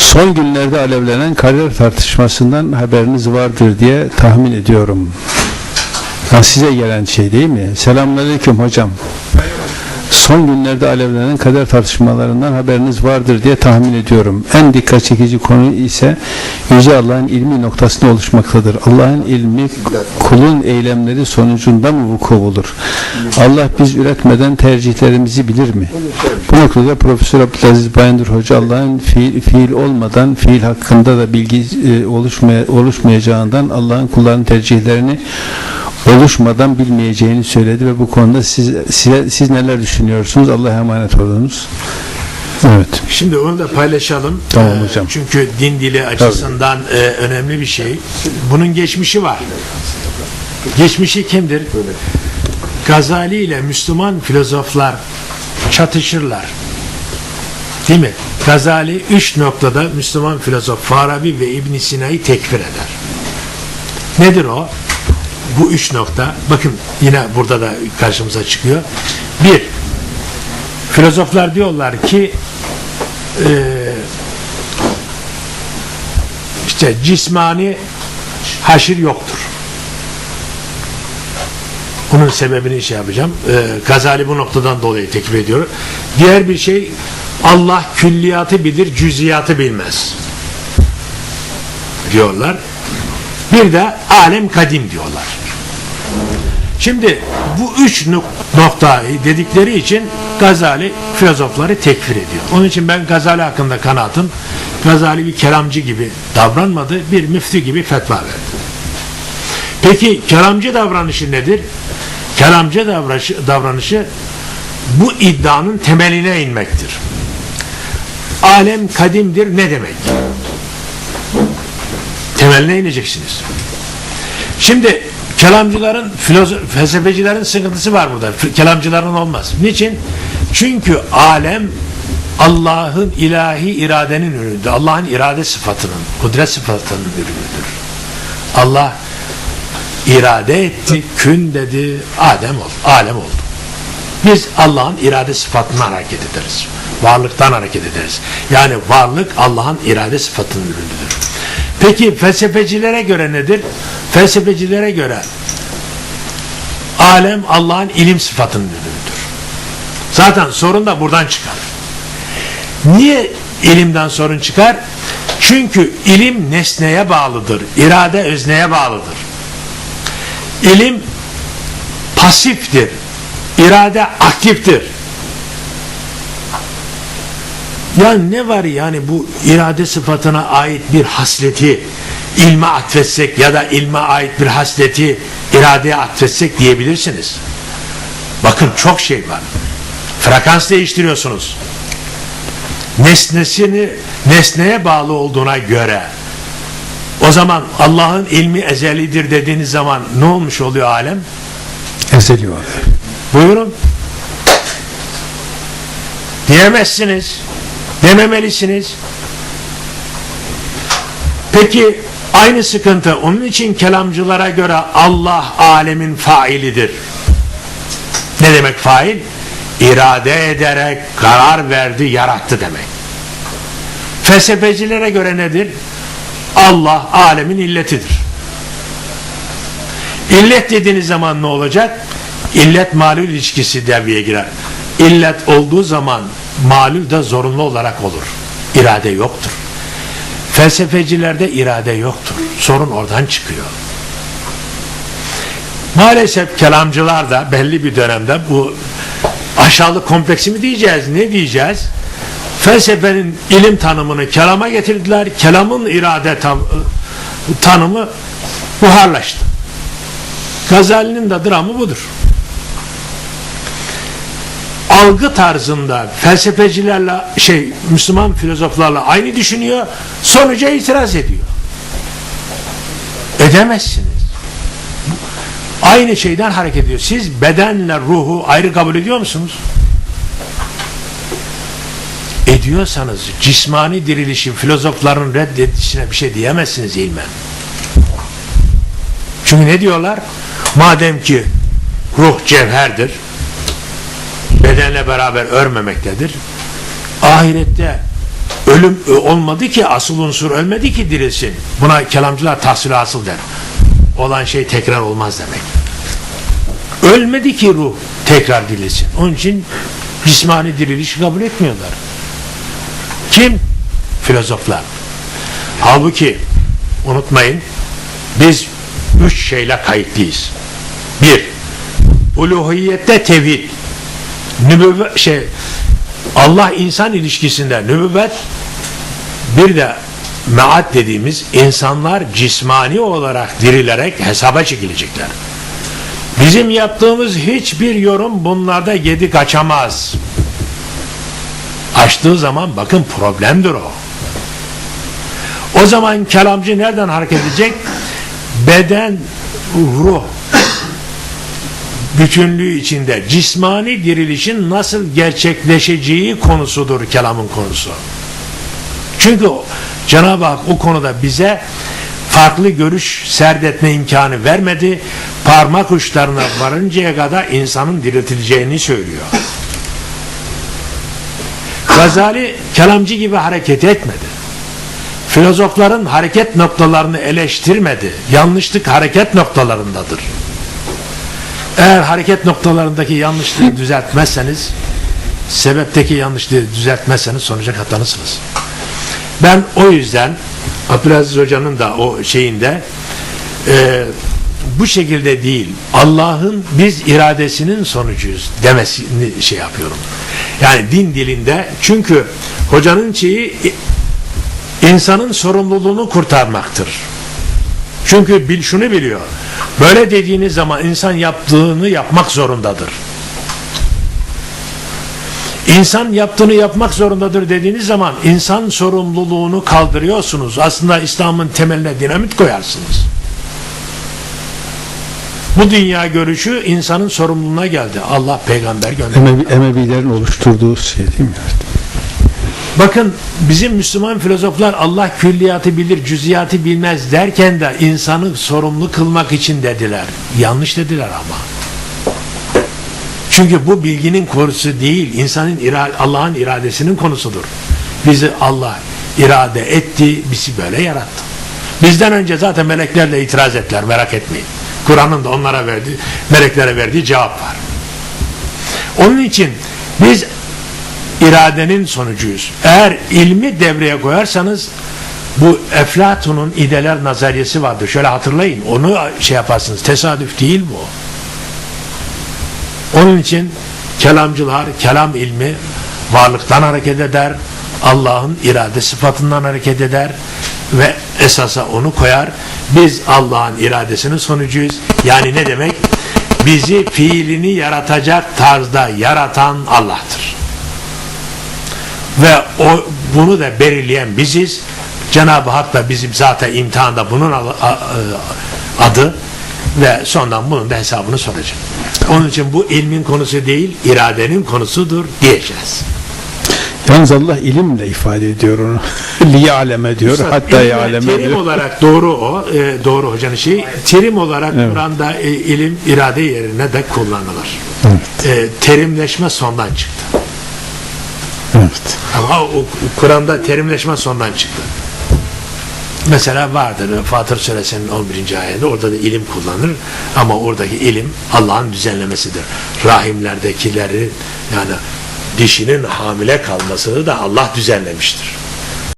Son günlerde alevlenen kariyer tartışmasından haberiniz vardır diye tahmin ediyorum. Ha, size gelen şey değil mi? Selamünaleyküm hocam. Son günlerde alevlenen kader tartışmalarından haberiniz vardır diye tahmin ediyorum. En dikkat çekici konu ise Yüce Allah'ın ilmi noktasında oluşmaktadır. Allah'ın ilmi kulun eylemleri sonucunda mı vuku bulur? Allah biz üretmeden tercihlerimizi bilir mi? Bu noktada Profesör Abdülaziz Bayındır Hoca Allah'ın fiil, fiil olmadan fiil hakkında da bilgi e, oluşmaya, oluşmayacağından Allah'ın kulların tercihlerini oluşmadan bilmeyeceğini söyledi ve bu konuda siz size, siz neler düşünüyorsunuz? Allah'a emanet olunuz. Evet. Şimdi onu da paylaşalım. Tamam Ee, hocam. Çünkü din dili açısından e, önemli bir şey. Bunun geçmişi var. Geçmişi kimdir? Gazali ile Müslüman filozoflar çatışırlar. Değil mi? Gazali üç noktada Müslüman filozof Farabi ve İbn Sina'yı tekfir eder. Nedir o? Bu üç nokta. Bakın yine burada da karşımıza çıkıyor. Bir, filozoflar diyorlar ki e, işte cismani haşir yoktur. Bunun sebebini şey yapacağım. E, Gazali bu noktadan dolayı tekfir ediyor. Diğer bir şey Allah külliyatı bilir, cüziyatı bilmez. Diyorlar. Bir de alem kadim diyorlar. Şimdi bu üç nok- noktayı dedikleri için Gazali filozofları tekfir ediyor. Onun için ben Gazali hakkında kanaatim Gazali bir kelamcı gibi davranmadı, bir müftü gibi fetva verdi. Peki kelamcı davranışı nedir? Kelamcı davranışı, davranışı bu iddianın temeline inmektir. Alem kadimdir ne demek? Temeline ineceksiniz. Şimdi kelamcıların, felsefecilerin sıkıntısı var burada. Kelamcıların olmaz. Niçin? Çünkü alem Allah'ın ilahi iradenin ürünüdür. Allah'ın irade sıfatının, kudret sıfatının ürünüdür. Allah irade etti, kün dedi, Adem oldu, alem oldu. Biz Allah'ın irade sıfatından hareket ederiz. Varlıktan hareket ederiz. Yani varlık Allah'ın irade sıfatının ürünüdür. Peki felsefecilere göre nedir? Felsefecilere göre alem Allah'ın ilim sıfatının ürünüdür. Zaten sorun da buradan çıkar. Niye ilimden sorun çıkar? Çünkü ilim nesneye bağlıdır. irade özneye bağlıdır. İlim pasiftir. irade aktiftir. Ya ne var yani bu irade sıfatına ait bir hasleti ilme atfetsek ya da ilme ait bir hasleti iradeye atfetsek diyebilirsiniz. Bakın çok şey var. Frekans değiştiriyorsunuz. Nesnesini nesneye bağlı olduğuna göre o zaman Allah'ın ilmi ezelidir dediğiniz zaman ne olmuş oluyor alem? Ezeli var. Buyurun. Diyemezsiniz. Dememelisiniz. Peki aynı sıkıntı onun için kelamcılara göre Allah alemin failidir. Ne demek fail? İrade ederek karar verdi, yarattı demek. Felsefecilere göre nedir? Allah alemin illetidir. İllet dediğiniz zaman ne olacak? İllet malul ilişkisi devreye girer. İllet olduğu zaman malul da zorunlu olarak olur. İrade yoktur. Felsefecilerde irade yoktur. Sorun oradan çıkıyor. Maalesef kelamcılar da belli bir dönemde bu aşağılık kompleksi mi diyeceğiz, ne diyeceğiz? Felsefenin ilim tanımını kelama getirdiler. Kelamın irade tanımı buharlaştı. Gazali'nin de dramı budur. Algı tarzında felsefecilerle şey Müslüman filozoflarla aynı düşünüyor, sonuca itiraz ediyor. Edemezsiniz. Aynı şeyden hareket ediyor. Siz bedenle ruhu ayrı kabul ediyor musunuz? Ediyorsanız cismani dirilişin filozofların reddedişine bir şey diyemezsiniz ilmen. Çünkü ne diyorlar? Madem ki ruh cevherdir, bedenle beraber örmemektedir. Ahirette ölüm e, olmadı ki asıl unsur ölmedi ki dirilsin. Buna kelamcılar tahsil asıl der. Olan şey tekrar olmaz demek. Ölmedi ki ruh tekrar dirilsin. Onun için cismani dirilişi kabul etmiyorlar. Kim? Filozoflar. Halbuki unutmayın biz üç şeyle kayıtlıyız. Bir, uluhiyette tevhid. Nübüvvet, şey, Allah insan ilişkisinde nübüvvet bir de mead dediğimiz insanlar cismani olarak dirilerek hesaba çekilecekler. Bizim yaptığımız hiçbir yorum bunlarda gedik açamaz. Açtığı zaman bakın problemdir o. O zaman kelamcı nereden hareket edecek? Beden, ruh bütünlüğü içinde cismani dirilişin nasıl gerçekleşeceği konusudur kelamın konusu. Çünkü Cenab-ı Hak o konuda bize farklı görüş serdetme imkanı vermedi. Parmak uçlarına varıncaya kadar insanın diriltileceğini söylüyor. Gazali kelamcı gibi hareket etmedi. Filozofların hareket noktalarını eleştirmedi. Yanlışlık hareket noktalarındadır. Eğer hareket noktalarındaki yanlışlığı düzeltmezseniz, sebepteki yanlışlığı düzeltmezseniz sonuca katlanırsınız. Ben o yüzden Abdülaziz Hoca'nın da o şeyinde e, bu şekilde değil Allah'ın biz iradesinin sonucuyuz demesini şey yapıyorum. Yani din dilinde çünkü hocanın şeyi insanın sorumluluğunu kurtarmaktır. Çünkü bil, şunu biliyor. Böyle dediğiniz zaman insan yaptığını yapmak zorundadır. İnsan yaptığını yapmak zorundadır dediğiniz zaman insan sorumluluğunu kaldırıyorsunuz. Aslında İslam'ın temeline dinamit koyarsınız. Bu dünya görüşü insanın sorumluluğuna geldi. Allah peygamber gönderdi. Emevi, Emevilerin oluşturduğu şey değil mi? Bakın bizim Müslüman filozoflar Allah külliyatı bilir, cüziyatı bilmez derken de insanı sorumlu kılmak için dediler. Yanlış dediler ama. Çünkü bu bilginin konusu değil, insanın Allah'ın iradesinin konusudur. Bizi Allah irade etti, bizi böyle yarattı. Bizden önce zaten meleklerle itiraz ettiler, merak etmeyin. Kur'an'ın da onlara verdiği, meleklere verdiği cevap var. Onun için biz iradenin sonucuyuz. Eğer ilmi devreye koyarsanız bu Eflatun'un ideler nazariyesi vardır. Şöyle hatırlayın. Onu şey yaparsınız. Tesadüf değil bu. Onun için kelamcılar, kelam ilmi varlıktan hareket eder. Allah'ın irade sıfatından hareket eder ve esasa onu koyar. Biz Allah'ın iradesinin sonucuyuz. Yani ne demek? Bizi fiilini yaratacak tarzda yaratan Allah'tır ve o bunu da belirleyen biziz. Cenab-ı Hak da bizim zaten imtihanda bunun a- adı ve sondan bunun da hesabını soracak. Onun için bu ilmin konusu değil, iradenin konusudur diyeceğiz. Yalnız Allah ilimle ifade ediyor onu. Liya'leme diyor. hatta İlme, ya'leme terim diyor. olarak doğru o, e, doğru hocanın şeyi. Terim olarak Evet. Kur'an'da e, ilim irade yerine de kullanılır. Evet. E, terimleşme sondan çıktı. Evet. Ama o Kur'an'da terimleşme sondan çıktı. Mesela vardır Fatır Suresinin 11. ayetinde orada da ilim kullanır ama oradaki ilim Allah'ın düzenlemesidir. Rahimlerdekileri yani dişinin hamile kalmasını da Allah düzenlemiştir.